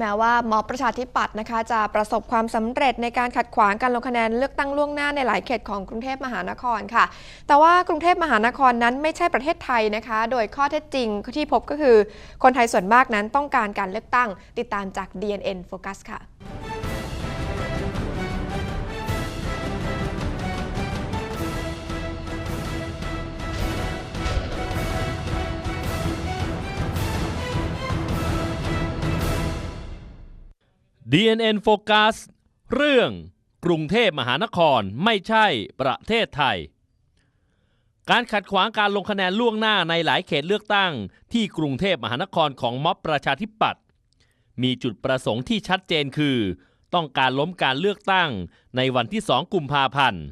แม้ว่าม็อบประชาธิปัตย์นะคะ จะประสบความสำเร็จในการขัดขวางการลงคะแนนเลือกตั้งล่วงหน้าในหลายเขตของกรุงเทพมหานครค่ะ แต่ว่ากรุงเทพมหานครนั้นไม่ใช่ประเทศไทยนะคะ โดยข้อเท็จจริงที่พบก็คือ คนไทยส่วนมากนั้นต้องการการเลือกตั้ง ติดตามจาก DNN Focus ค่ะ DNN Focus เรื่องกรุงเทพมหานครไม่ใช่ประเทศไทย การขัดขวางการลงคะแนนล่วงหน้าในหลายเขตเลือกตั้ง ที่กรุงเทพมหานครของม็อบประชาธิปัตย์มีจุดประสงค์ที่ชัดเจนคือ ต้องการล้มการเลือกตั้งในวันที่ 2 กุมภาพันธ์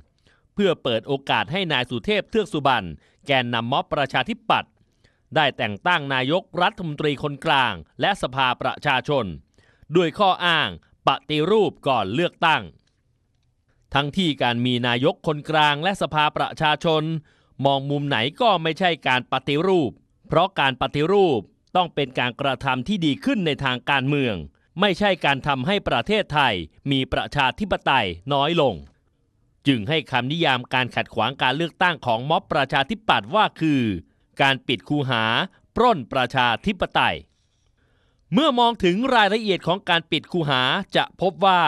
เพื่อเปิดโอกาสให้นายสุเทพเทือกสุบรรณแกนนำม็อบประชาธิปัตย์ได้แต่งตั้งนายกรัฐมนตรีคนกลาง และสภาประชาชน ด้วยข้ออ้างปฏิรูปก่อนเลือกตั้ง ทั้งที่การมีนายกคนกลางและสภาประชาชน มองมุมไหนก็ไม่ใช่การปฏิรูป เพราะการปฏิรูปต้องเป็นการกระทำที่ดีขึ้นในทางการเมือง ไม่ใช่การทำให้ประเทศไทยมีประชาธิปไตยน้อยลง จึงให้คำนิยามการขัดขวางการเลือกตั้งของม็อบประชาธิปัตย์ว่าคือ การปิดคูหา ปล้นประชาธิปไตย เมื่อมองถึงรายละเอียดของการปิดคูหาจะพบว่า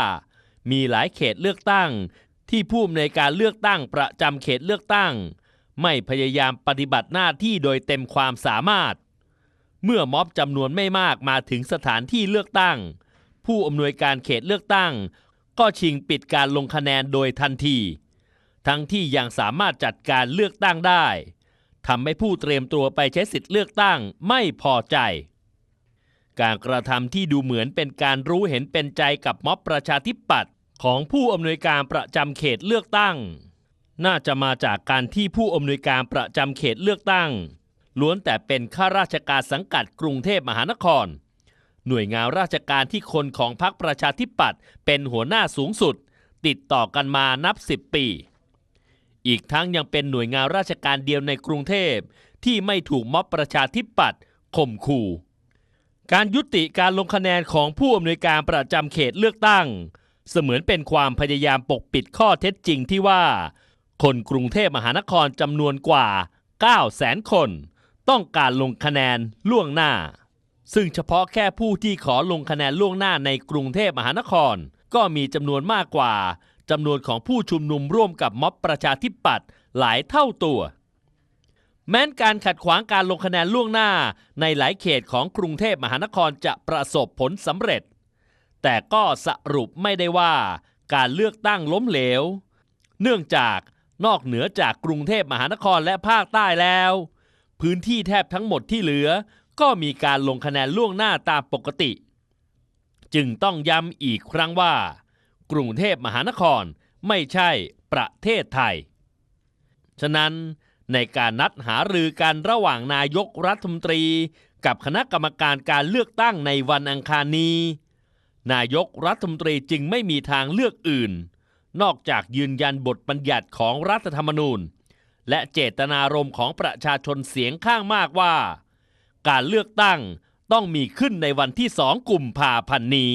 มีหลายเขตเลือกตั้ง ที่ผู้อำนวยการเลือกตั้งประจำเขตเลือกตั้ง ไม่พยายามปฏิบัติหน้าที่โดยเต็มความสามารถ เมื่อม็อบจำนวนไม่มากมาถึงสถานที่เลือกตั้ง ผู้อำนวยการเขตเลือกตั้ง ก็ชิงปิดการลงคะแนนโดยทันที ทั้งที่ยังสามารถจัดการเลือกตั้งได้ทำให้ผู้เตรียมตัวไปใช้สิทธิ์เลือกตั้งไม่พอใจ การกระทำที่ดูเหมือนเป็นการรู้เห็นเป็นใจกับม็อบประชาธิปัตย์ของผู้อำนวยการประจำเขตเลือกตั้ง น่าจะมาจากการที่ผู้อำนวยการประจำเขตเลือกตั้ง ล้วนแต่เป็นข้าราชการสังกัดกรุงเทพมหานคร หน่วยงานราชการที่คนของพรรคประชาธิปัตย์เป็นหัวหน้าสูงสุด ติดต่อกันมานับสิบปี อีกทั้งยังเป็นหน่วยงานราชการเดียวในกรุงเทพที่ไม่ถูกม็อบประชาธิปัตย์ข่มขู่ การยุติการลงคะแนนของผู้อำนวยการประจำเขตเลือกตั้ง เสมือนเป็นความพยายามปกปิดข้อเท็จจริงที่ว่า คนกรุงเทพมหานครจำนวนกว่า9แสนคน ต้องการลงคะแนนล่วงหน้า ซึ่งเฉพาะแค่ผู้ที่ขอลงคะแนนล่วงหน้าในกรุงเทพมหานคร ก็มีจำนวนมากกว่าจำนวนของผู้ชุมนุมร่วมกับม็อบประชาธิปัตย์หลายเท่าตัว แม้นการขัดขวางการลงคะแนนล่วงหน้า ในหลายเขตของกรุงเทพมหานครจะประสบผลสำเร็จ แต่ก็สรุปไม่ได้ว่า การเลือกตั้งล้มเหลว เนื่องจากนอกเหนือจากกรุงเทพมหานครและภาคใต้แล้ว พื้นที่แทบทั้งหมดที่เหลือ ก็มีการลงคะแนนล่วงหน้าตามปกติ จึงต้องย้ำอีกครั้งว่า กรุงเทพมหานครไม่ใช่ประเทศไทย ฉะนั้น ในการนัดหารือกันระหว่างนายกรัฐมนตรี กับคณะกรรมการการเลือกตั้งในวันอังคารนี้ นายกรัฐมนตรีจึงไม่มีทางเลือกอื่น นอกจากยืนยันบทบัญญัติของรัฐธรรมนูญ และเจตนารมณ์ของประชาชนเสียงข้างมากว่า การเลือกตั้งต้องมีขึ้นในวันที่สองกุมภาพันธ์นี้